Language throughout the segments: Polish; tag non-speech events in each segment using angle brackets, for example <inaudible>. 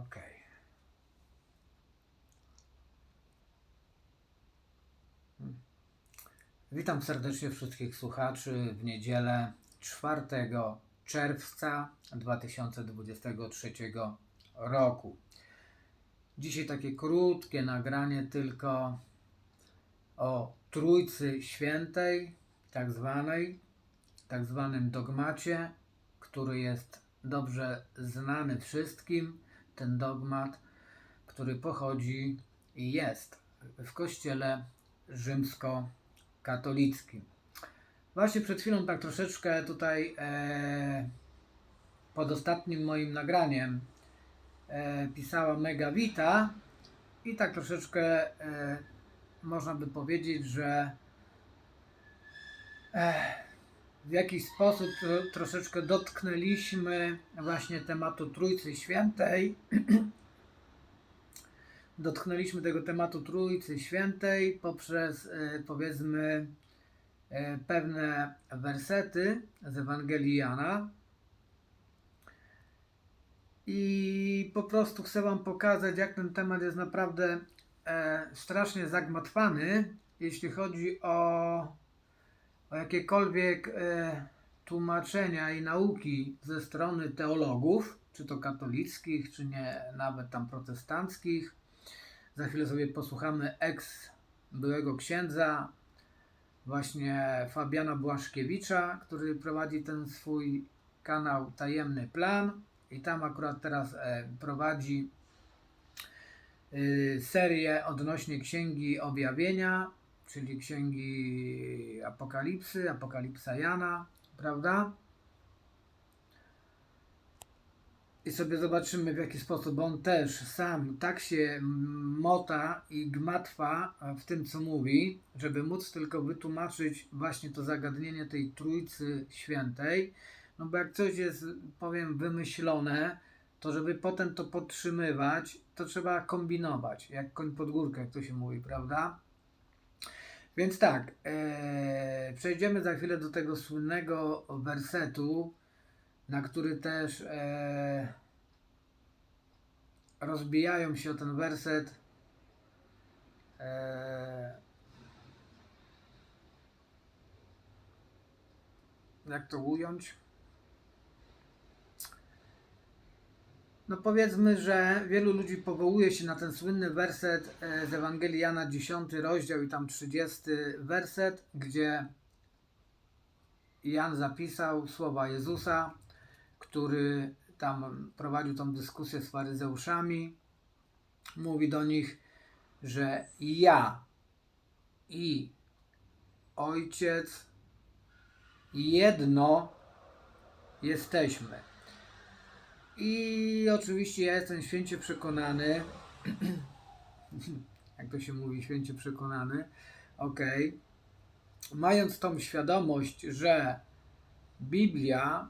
Okej. Hmm. Witam serdecznie wszystkich słuchaczy w niedzielę 4 czerwca 2023 roku. Dzisiaj takie krótkie nagranie tylko o Trójcy Świętej, tak zwanej, tak zwanym dogmacie, który jest dobrze znany wszystkim. Ten dogmat, który pochodzi i jest w kościele rzymskokatolickim. Właśnie przed chwilą tak troszeczkę tutaj e, pod ostatnim moim nagraniem e, pisała Mega Vita i tak troszeczkę e, można by powiedzieć, że e, w jakiś sposób tro, troszeczkę dotknęliśmy właśnie tematu Trójcy Świętej. <clears throat> dotknęliśmy tego tematu Trójcy Świętej poprzez e, powiedzmy e, pewne wersety z Ewangelii Jana. I po prostu chcę Wam pokazać, jak ten temat jest naprawdę e, strasznie zagmatwany, jeśli chodzi o, o jakiekolwiek e, tłumaczenia i nauki ze strony teologów, czy to katolickich, czy nie nawet tam protestanckich. Za chwilę sobie posłuchamy ex byłego księdza, właśnie Fabiana Błaszkiewicza, który prowadzi ten swój kanał Tajemny Plan i tam akurat teraz e, prowadzi y, serię odnośnie Księgi Objawienia, czyli Księgi Apokalipsy, Apokalipsa Jana, prawda? I sobie zobaczymy, w jaki sposób on też sam tak się mota i gmatwa w tym, co mówi, żeby móc tylko wytłumaczyć właśnie to zagadnienie tej Trójcy Świętej. No bo jak coś jest, powiem, wymyślone, to żeby potem to podtrzymywać, to trzeba kombinować, jak koń pod górkę, jak to się mówi, prawda? Więc tak, e, przejdziemy za chwilę do tego słynnego wersetu, na który też e, rozbijają się o ten werset e, jak to ująć? No powiedzmy, że wielu ludzi powołuje się na ten słynny werset e, z Ewangelii Jana 10 rozdział i tam 30 werset, gdzie Jan zapisał słowa Jezusa, który tam prowadził tą dyskusję z faryzeuszami. Mówi do nich, że ja i Ojciec jedno jesteśmy. I oczywiście ja jestem święcie przekonany, <clears throat> jak to się mówi, święcie przekonany, okej, mając tą świadomość, że Biblia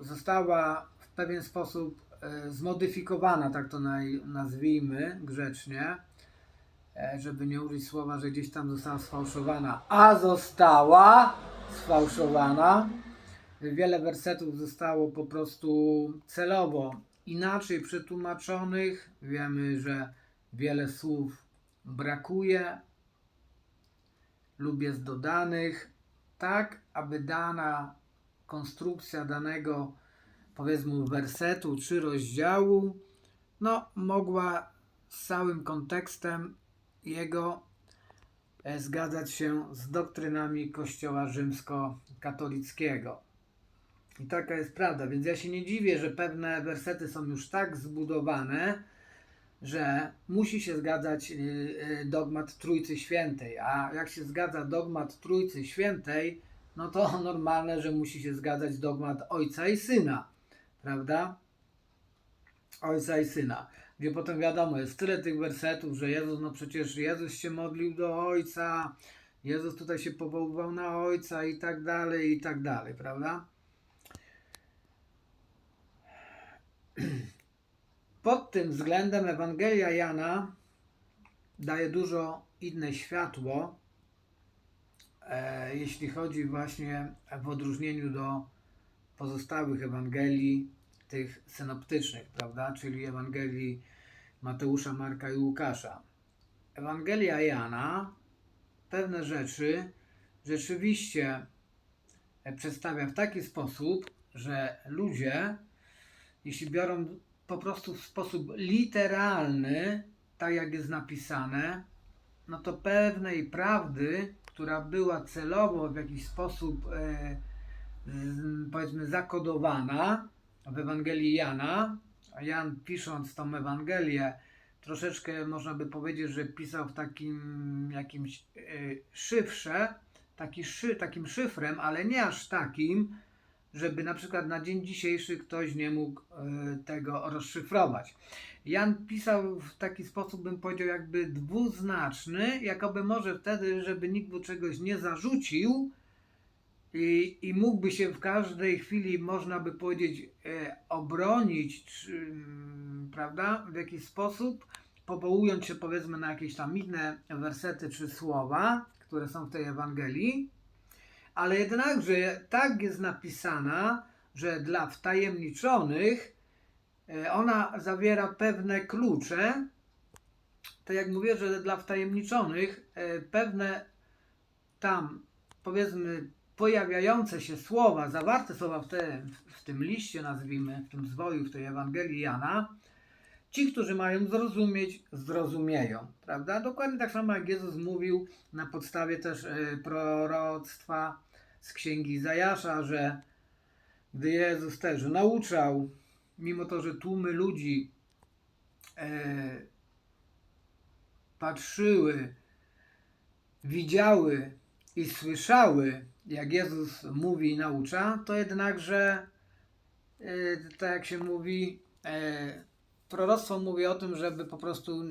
została w pewien sposób e, zmodyfikowana, tak to nazwijmy grzecznie, e, żeby nie użyć słowa, że gdzieś tam została sfałszowana, a została sfałszowana. Wiele wersetów zostało po prostu celowo inaczej przetłumaczonych. Wiemy, że wiele słów brakuje lub jest dodanych, tak aby dana konstrukcja danego powiedzmy wersetu czy rozdziału no mogła z całym kontekstem jego e, zgadzać się z doktrynami Kościoła rzymskokatolickiego. I taka jest prawda, więc ja się nie dziwię, że pewne wersety są już tak zbudowane, że musi się zgadzać y, y, dogmat Trójcy Świętej. A jak się zgadza dogmat Trójcy Świętej, no to <laughs> normalne, że musi się zgadzać dogmat Ojca i Syna, prawda? Ojca i Syna. Gdzie potem wiadomo, jest tyle tych wersetów, że Jezus, no przecież Jezus się modlił do Ojca, Jezus tutaj się powoływał na Ojca i tak dalej, i tak dalej, prawda? <clears throat> Pod tym względem Ewangelia Jana daje dużo inne światło, e, jeśli chodzi właśnie w odróżnieniu do pozostałych Ewangelii tych synoptycznych, prawda? Czyli Ewangelii Mateusza, Marka i Łukasza. Ewangelia Jana pewne rzeczy rzeczywiście e, przedstawia w taki sposób, że ludzie, jeśli biorą po prostu w sposób literalny, tak jak jest napisane, no to pewnej prawdy, która była celowo w jakiś sposób e, z, powiedzmy zakodowana w Ewangelii Jana, a Jan pisząc tą Ewangelię, troszeczkę można by powiedzieć, że pisał w takim jakimś e, szyfrze, taki szy, takim szyfrem, ale nie aż takim, żeby na przykład na dzień dzisiejszy ktoś nie mógł e, tego rozszyfrować. Jan pisał w taki sposób, bym powiedział, jakby dwuznaczny, jakoby może wtedy, żeby nikt mu czegoś nie zarzucił i, i mógłby się w każdej chwili, można by powiedzieć, e, obronić, czy, mm, prawda, w jakiś sposób, powołując się powiedzmy na jakieś tam inne wersety czy słowa, które są w tej Ewangelii, ale jednakże tak jest napisana, że dla wtajemniczonych e, ona zawiera pewne klucze. Tak jak mówię, że dla wtajemniczonych e, pewne tam powiedzmy pojawiające się słowa, zawarte słowa w, te, w tym liście, nazwijmy, w tym zwoju, w tej Ewangelii Jana, ci, którzy mają zrozumieć, zrozumieją, prawda? Dokładnie tak samo jak Jezus mówił na podstawie też e, proroctwa z księgi Zajasza, że gdy Jezus też nauczał, mimo to, że tłumy ludzi e, patrzyły, widziały i słyszały, jak Jezus mówi i naucza, to jednakże, e, tak jak się mówi, e, proroctwo mówi o tym, żeby po prostu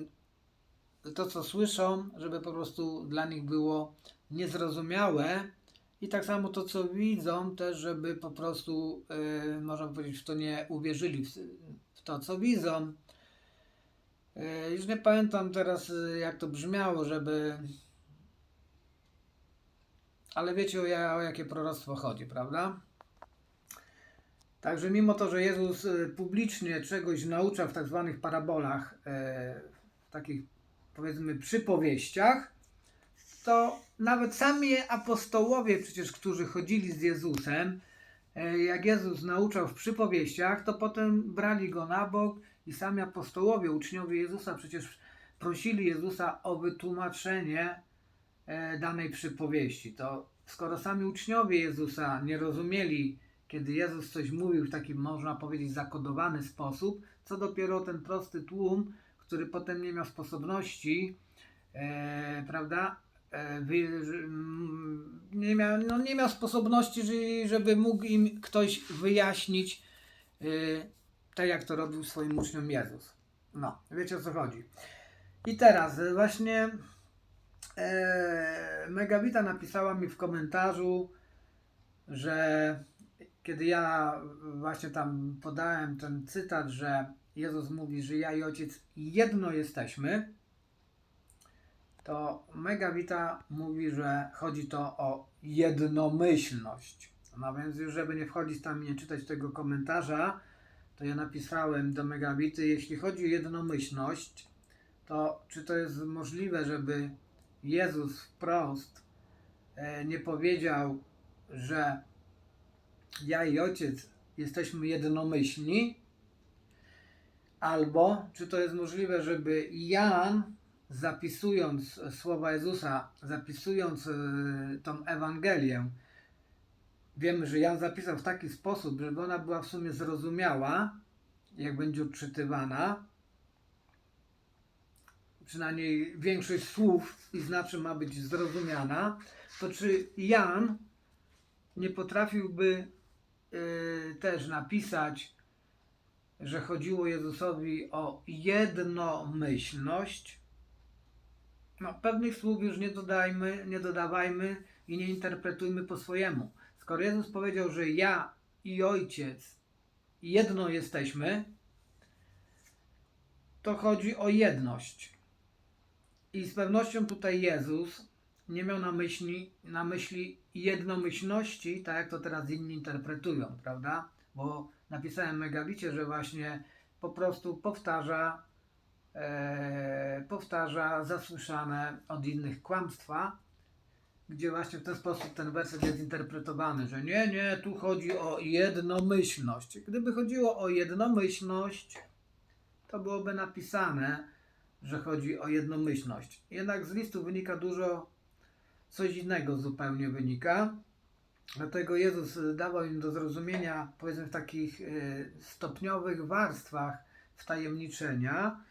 to, co słyszą, żeby po prostu dla nich było niezrozumiałe i tak samo to, co widzą, też, żeby po prostu, yy, można powiedzieć, w to nie uwierzyli, w, w to, co widzą. Yy, już nie pamiętam teraz, yy, jak to brzmiało, żeby... Ale wiecie, o, ja, o jakie proroctwo chodzi, prawda? Także mimo to, że Jezus y, publicznie czegoś naucza w tak zwanych parabolach, e, w takich powiedzmy przypowieściach, to nawet sami apostołowie przecież, którzy chodzili z Jezusem, e, jak Jezus nauczał w przypowieściach, to potem brali go na bok i sami apostołowie, uczniowie Jezusa przecież prosili Jezusa o wytłumaczenie e, danej przypowieści. To skoro sami uczniowie Jezusa nie rozumieli, kiedy Jezus coś mówił w taki, można powiedzieć, zakodowany sposób, co dopiero ten prosty tłum, który potem nie miał sposobności, e, prawda, e, wy, nie, miał, no nie miał sposobności, żeby, żeby mógł im ktoś wyjaśnić, e, tak jak to robił swoim uczniom Jezus. No, wiecie o co chodzi. I teraz e, właśnie e, Megawita napisała mi w komentarzu, że kiedy ja właśnie tam podałem ten cytat, że Jezus mówi, że ja i Ojciec jedno jesteśmy, to Megawita mówi, że chodzi to o jednomyślność. No więc już, żeby nie wchodzić tam i nie czytać tego komentarza, to ja napisałem do Megawity, jeśli chodzi o jednomyślność, to czy to jest możliwe, żeby Jezus wprost e, nie powiedział, że ja i ojciec jesteśmy jednomyślni, albo czy to jest możliwe, żeby Jan, zapisując słowa Jezusa, zapisując y, tą Ewangelię, wiemy, że Jan zapisał w taki sposób, żeby ona była w sumie zrozumiała, jak będzie odczytywana. Przynajmniej większość słów i znaczy ma być zrozumiana. To czy Jan nie potrafiłby y, też napisać, że chodziło Jezusowi o jednomyślność. No, pewnych słów już nie dodajmy, nie dodawajmy i nie interpretujmy po swojemu. Skoro Jezus powiedział, że ja i Ojciec jedno jesteśmy, to chodzi o jedność. I z pewnością tutaj Jezus nie miał na myśli, na myśli jednomyślności, tak jak to teraz inni interpretują, prawda? Bo napisałem Megabicie, że właśnie po prostu powtarza, e, powtarza zasłyszane od innych kłamstwa, gdzie właśnie w ten sposób ten werset jest interpretowany, że nie, nie, tu chodzi o jednomyślność. Gdyby chodziło o jednomyślność, to byłoby napisane, że chodzi o jednomyślność. Jednak z listu wynika dużo, coś innego zupełnie wynika. Dlatego Jezus dawał im do zrozumienia, powiedzmy, w takich y, stopniowych warstwach wtajemniczenia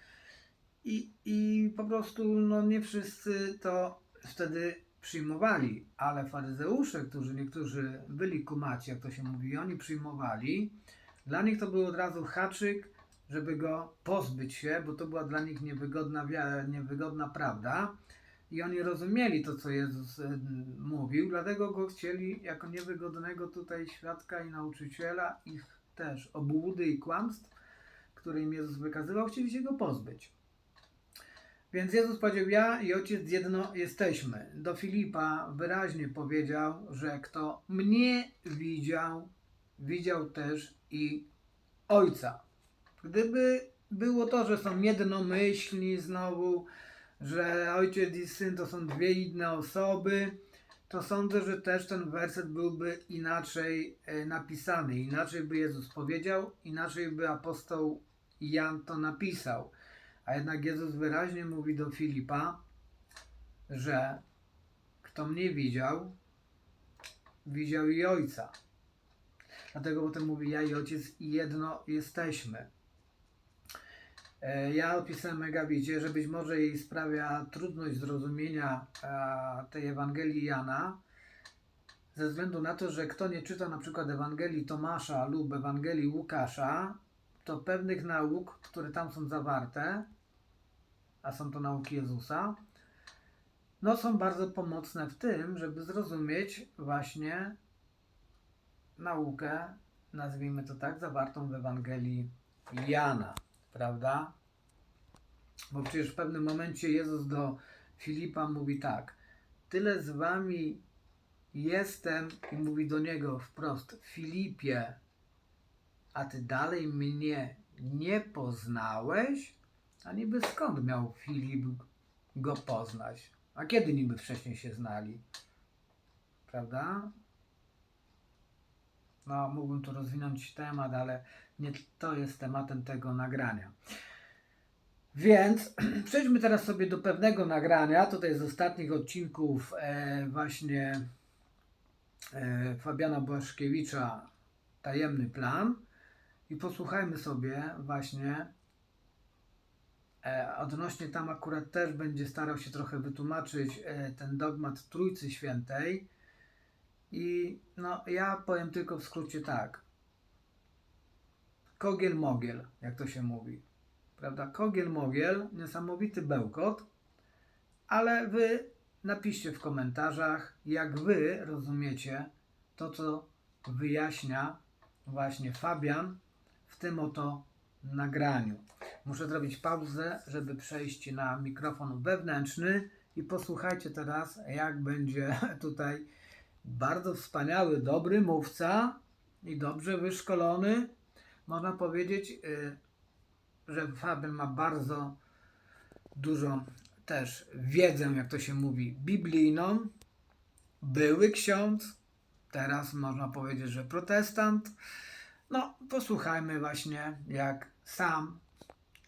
i, i po prostu no, nie wszyscy to wtedy przyjmowali, ale faryzeusze, którzy niektórzy byli kumaci, jak to się mówi, oni przyjmowali, dla nich to był od razu haczyk, żeby go pozbyć się, bo to była dla nich niewygodna, niewygodna prawda. I oni rozumieli to, co Jezus y, mówił, dlatego go chcieli jako niewygodnego tutaj świadka i nauczyciela ich też obłudy i kłamstw, które im Jezus wykazywał, chcieli się go pozbyć. Więc Jezus powiedział, ja i Ojciec jedno jesteśmy. Do Filipa wyraźnie powiedział, że kto mnie widział, widział też i Ojca. Gdyby było to, że są jednomyślni znowu, że ojciec i syn to są dwie inne osoby, to sądzę, że też ten werset byłby inaczej e, napisany. Inaczej by Jezus powiedział, inaczej by apostoł Jan to napisał. A jednak Jezus wyraźnie mówi do Filipa, że kto mnie widział, widział i ojca. Dlatego potem mówi: Ja i ojciec jedno jesteśmy. E, Ja opisałem Megawicie, że być może jej sprawia trudność zrozumienia e, tej Ewangelii Jana, ze względu na to, że kto nie czyta na przykład Ewangelii Tomasza lub Ewangelii Łukasza, to pewnych nauk, które tam są zawarte, a są to nauki Jezusa, no są bardzo pomocne w tym, żeby zrozumieć właśnie naukę, nazwijmy to tak, zawartą w Ewangelii Jana, prawda? Bo przecież w pewnym momencie Jezus do Filipa mówi tak: Tyle z wami jestem, i mówi do niego wprost: Filipie, a ty dalej mnie nie poznałeś? A niby skąd miał Filip go poznać? A kiedy niby wcześniej się znali? Prawda? No, mógłbym tu rozwinąć temat, ale nie to jest tematem tego nagrania. Więc <clears throat> przejdźmy teraz sobie do pewnego nagrania. Tutaj z ostatnich odcinków e, właśnie e, Fabiana Błaszkiewicza Tajemny Plan. I posłuchajmy sobie właśnie e, odnośnie tam akurat też będzie starał się trochę wytłumaczyć e, ten dogmat Trójcy Świętej. I no, ja powiem tylko w skrócie tak. Kogiel mogiel, jak to się mówi. Prawda? Kogiel mogiel, niesamowity bełkot, ale wy napiszcie w komentarzach, jak wy rozumiecie to, co wyjaśnia właśnie Fabian w tym oto nagraniu. Muszę zrobić pauzę, żeby przejść na mikrofon wewnętrzny i posłuchajcie teraz, jak będzie <laughs> tutaj bardzo wspaniały, dobry mówca i dobrze wyszkolony. Można powiedzieć, y, że Fabian ma bardzo dużą też wiedzę, jak to się mówi, biblijną. Były ksiądz, teraz można powiedzieć, że protestant. No, posłuchajmy właśnie, jak sam,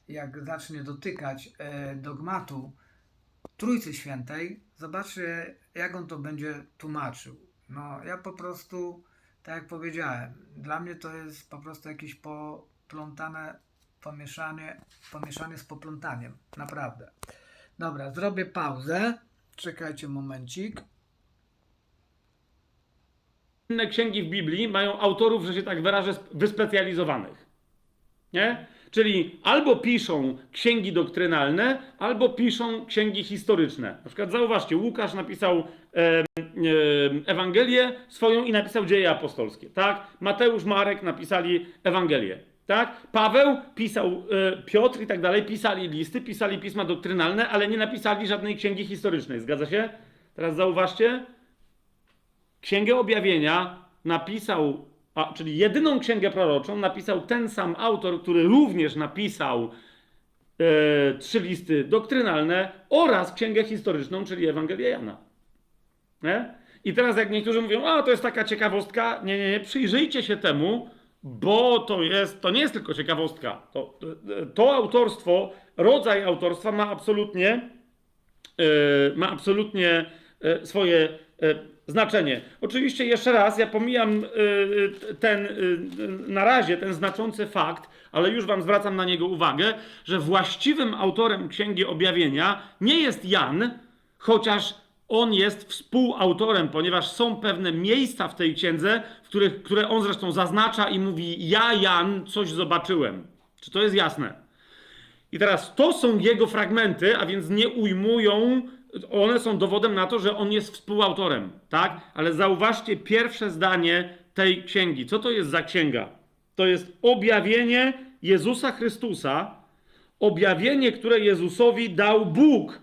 jak zacznie dotykać e, dogmatu Trójcy Świętej, zobaczcie, jak on to będzie tłumaczył. No, ja po prostu, tak jak powiedziałem, dla mnie to jest po prostu jakieś poplątane pomieszanie, pomieszanie z poplątaniem. Naprawdę. Dobra, zrobię pauzę. Czekajcie momencik. inne księgi w Biblii mają autorów, że się tak wyrażę, sp- wyspecjalizowanych. Nie? Czyli albo piszą księgi doktrynalne, albo piszą księgi historyczne. Na przykład zauważcie, Łukasz napisał e, e, Ewangelię swoją i napisał dzieje apostolskie. Tak? Mateusz, Marek napisali Ewangelię. Tak? Paweł pisał, e, Piotr i tak dalej, pisali listy, pisali pisma doktrynalne, ale nie napisali żadnej księgi historycznej. Zgadza się? Teraz zauważcie, Księgę Objawienia napisał a, czyli jedyną księgę proroczą napisał ten sam autor, który również napisał e, trzy listy doktrynalne oraz księgę historyczną, czyli Ewangelię Jana. Nie? I teraz jak niektórzy mówią, a to jest taka ciekawostka, nie, nie, nie, przyjrzyjcie się temu, bo to jest, to nie jest tylko ciekawostka. To, to autorstwo, rodzaj autorstwa ma absolutnie, e, ma absolutnie e, swoje e, znaczenie. Oczywiście jeszcze raz, ja pomijam e, ten e, na razie ten znaczący fakt, ale już wam zwracam na niego uwagę, że właściwym autorem Księgi Objawienia nie jest Jan, chociaż on jest współautorem, ponieważ są pewne miejsca w tej księdze, w których, które on zresztą zaznacza i mówi: Ja, Jan, coś zobaczyłem. Czy to jest jasne? I teraz to są jego fragmenty, a więc nie ujmują, one są dowodem na to, że on jest współautorem, tak? Ale zauważcie pierwsze zdanie tej księgi. Co to jest za księga? To jest objawienie Jezusa Chrystusa, objawienie, które Jezusowi dał Bóg,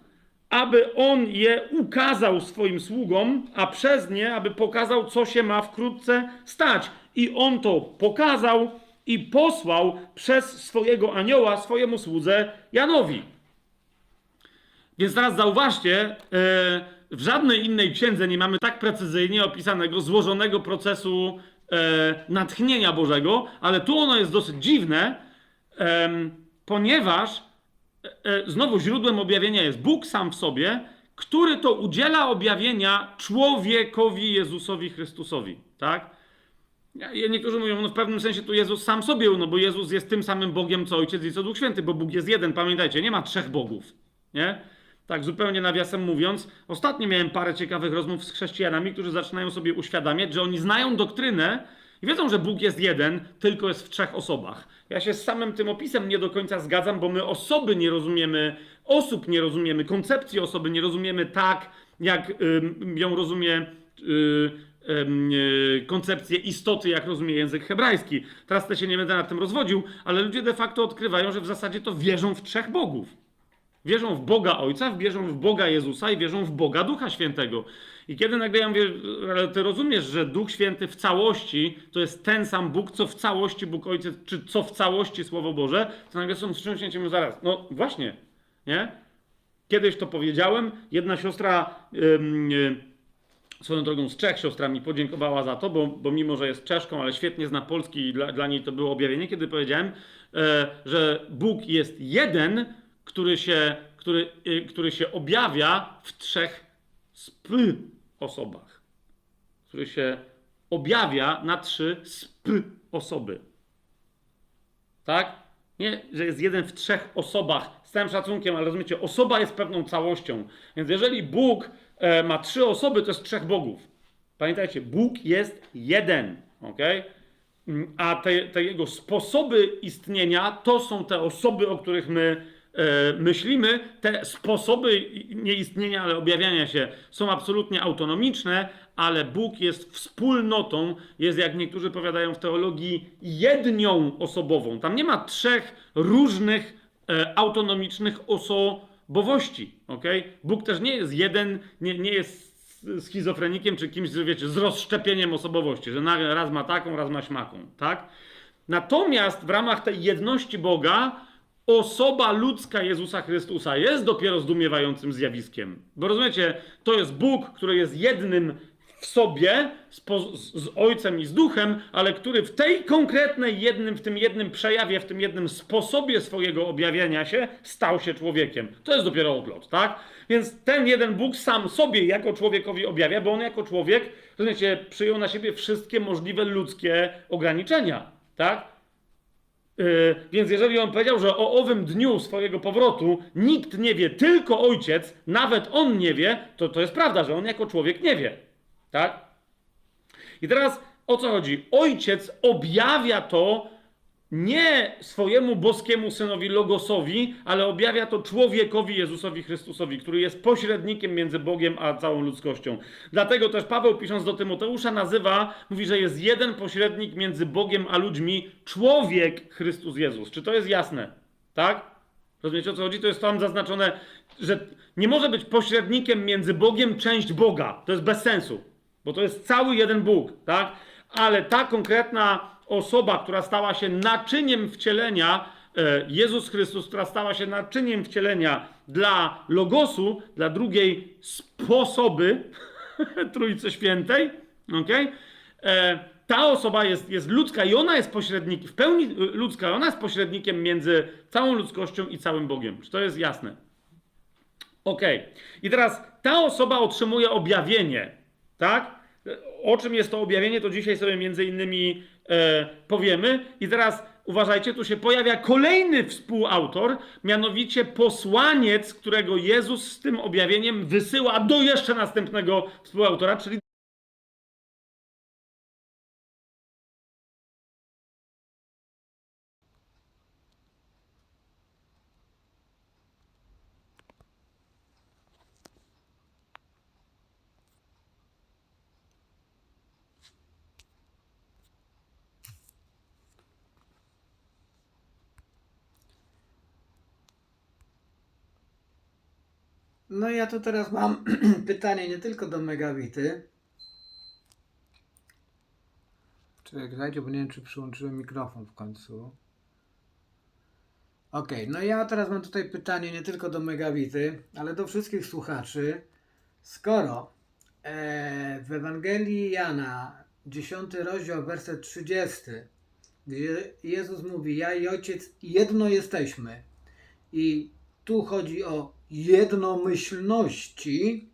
aby on je ukazał swoim sługom, a przez nie, aby pokazał, co się ma wkrótce stać. I on to pokazał i posłał przez swojego anioła swojemu słudze Janowi. Więc teraz zauważcie, e, w żadnej innej księdze nie mamy tak precyzyjnie opisanego, złożonego procesu e, natchnienia Bożego, ale tu ono jest dosyć dziwne, ponieważ e, znowu źródłem objawienia jest Bóg sam w sobie, który to udziela objawienia człowiekowi Jezusowi Chrystusowi, tak? Niektórzy mówią, no w pewnym sensie tu Jezus sam sobie, no bo Jezus jest tym samym Bogiem, co Ojciec i co Duch Święty, bo Bóg jest jeden, pamiętajcie, nie ma trzech bogów, nie? Tak zupełnie nawiasem mówiąc, ostatnio miałem parę ciekawych rozmów z chrześcijanami, którzy zaczynają sobie uświadamiać, że oni znają doktrynę i wiedzą, że Bóg jest jeden, tylko jest w trzech osobach. Ja się z samym tym opisem nie do końca zgadzam, bo my osoby nie rozumiemy, osób nie rozumiemy, koncepcji osoby nie rozumiemy tak, jak ją rozumie y, ym, y, koncepcję istoty, jak rozumie język hebrajski. Teraz też się nie będę nad tym rozwodził, ale ludzie de facto odkrywają, że w zasadzie to wierzą w trzech bogów. Wierzą w Boga Ojca, wierzą w Boga Jezusa i wierzą w Boga Ducha Świętego. I kiedy nagle ja mówię, ale ty rozumiesz, że Duch Święty w całości to jest ten sam Bóg, co w całości Bóg Ojciec, czy co w całości Słowo Boże, to nagle są wstrząśnięci mówią zaraz. No właśnie, nie? Kiedyś to powiedziałem, jedna siostra, ym, y, swoją drogą z Czech, siostra mi podziękowała za to, bo, bo mimo, że jest Czeszką, ale świetnie zna polski i dla, dla niej to było objawienie, kiedy powiedziałem, e, że Bóg jest jeden, który się, który, y, który się objawia w trzech sp osobach. Który się objawia na trzy sp osoby. Tak? Nie, że jest jeden w trzech osobach. Z całym szacunkiem, ale rozumiecie, osoba jest pewną całością. Więc jeżeli Bóg e, ma trzy osoby, to jest trzech bogów. Pamiętajcie, Bóg jest jeden. ok? A te, te jego sposoby istnienia to są te osoby, o których my myślimy. Te sposoby i- nie istnienia, ale objawiania się są absolutnie autonomiczne, ale Bóg jest wspólnotą, jest jak niektórzy powiadają w teologii, jednią osobową. Tam nie ma trzech różnych e, autonomicznych osobowości. ok? Bóg też nie jest jeden, nie, nie jest schizofrenikiem czy kimś, wiecie, z rozszczepieniem osobowości, że raz ma taką, raz ma śmaką, tak? Natomiast w ramach tej jedności Boga osoba ludzka Jezusa Chrystusa jest dopiero zdumiewającym zjawiskiem. Bo rozumiecie, to jest Bóg, który jest jednym w sobie z, z, Ojcem i z Duchem, ale który w tej konkretnej jednym, w tym jednym przejawie, w tym jednym sposobie swojego objawiania się stał się człowiekiem. To jest dopiero oplot, tak? Więc ten jeden Bóg sam sobie jako człowiekowi objawia, bo on jako człowiek, rozumiecie, przyjął na siebie wszystkie możliwe ludzkie ograniczenia, tak? Yy, więc jeżeli on powiedział, że o owym dniu swojego powrotu nikt nie wie, tylko ojciec, nawet on nie wie, to to jest prawda, że on jako człowiek nie wie. Tak? I teraz o co chodzi? Ojciec objawia to nie swojemu boskiemu synowi Logosowi, ale objawia to człowiekowi Jezusowi Chrystusowi, który jest pośrednikiem między Bogiem a całą ludzkością. Dlatego też Paweł, pisząc do Tymoteusza, nazywa, mówi, że jest jeden pośrednik między Bogiem a ludźmi, człowiek Chrystus Jezus. Czy to jest jasne? Tak? Rozumiecie o co chodzi? To jest tam zaznaczone, że nie może być pośrednikiem między Bogiem część Boga. To jest bez sensu, bo to jest cały jeden Bóg, tak? ale ta konkretna osoba, która stała się naczyniem wcielenia, e, Jezus Chrystus, która stała się naczyniem wcielenia dla Logosu, dla drugiej sposoby <laughs> Trójcy Świętej, okej? E, ta osoba jest, jest ludzka i ona jest pośrednikiem, w pełni y, ludzka, ona jest pośrednikiem między całą ludzkością i całym Bogiem. Czy to jest jasne? Okej. I teraz ta osoba otrzymuje objawienie, tak? O czym jest to objawienie, to dzisiaj sobie między innymi e, powiemy. I teraz uważajcie, tu się pojawia kolejny współautor, mianowicie posłaniec, którego Jezus z tym objawieniem wysyła do jeszcze następnego współautora, czyli No ja tu teraz mam <clears throat> pytanie nie tylko do Megawity. Czekajcie, bo nie wiem, czy przyłączyłem mikrofon w końcu. Okej, no ja teraz mam tutaj pytanie nie tylko do Megawity, ale do wszystkich słuchaczy. Skoro e, w Ewangelii Jana, 10 rozdział, werset 30, gdzie Jezus mówi, ja i Ojciec jedno jesteśmy. I tu chodzi o jednomyślności,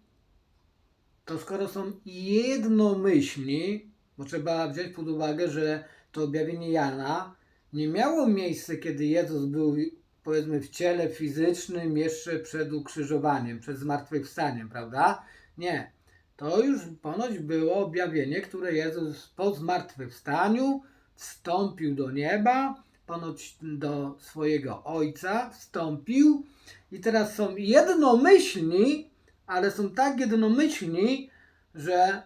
to skoro są jednomyślni, bo trzeba wziąć pod uwagę, że to objawienie Jana nie miało miejsca, kiedy Jezus był powiedzmy w ciele fizycznym jeszcze przed ukrzyżowaniem, przed zmartwychwstaniem, prawda? Nie. To już ponoć było objawienie, które Jezus po zmartwychwstaniu wstąpił do nieba, ponoć do swojego Ojca wstąpił i teraz są jednomyślni, ale są tak jednomyślni, że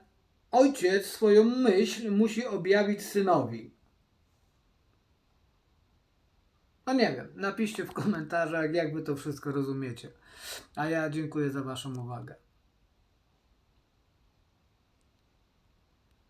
ojciec swoją myśl musi objawić synowi. No nie wiem, napiszcie w komentarzach, jak wy to wszystko rozumiecie. A ja dziękuję za Waszą uwagę.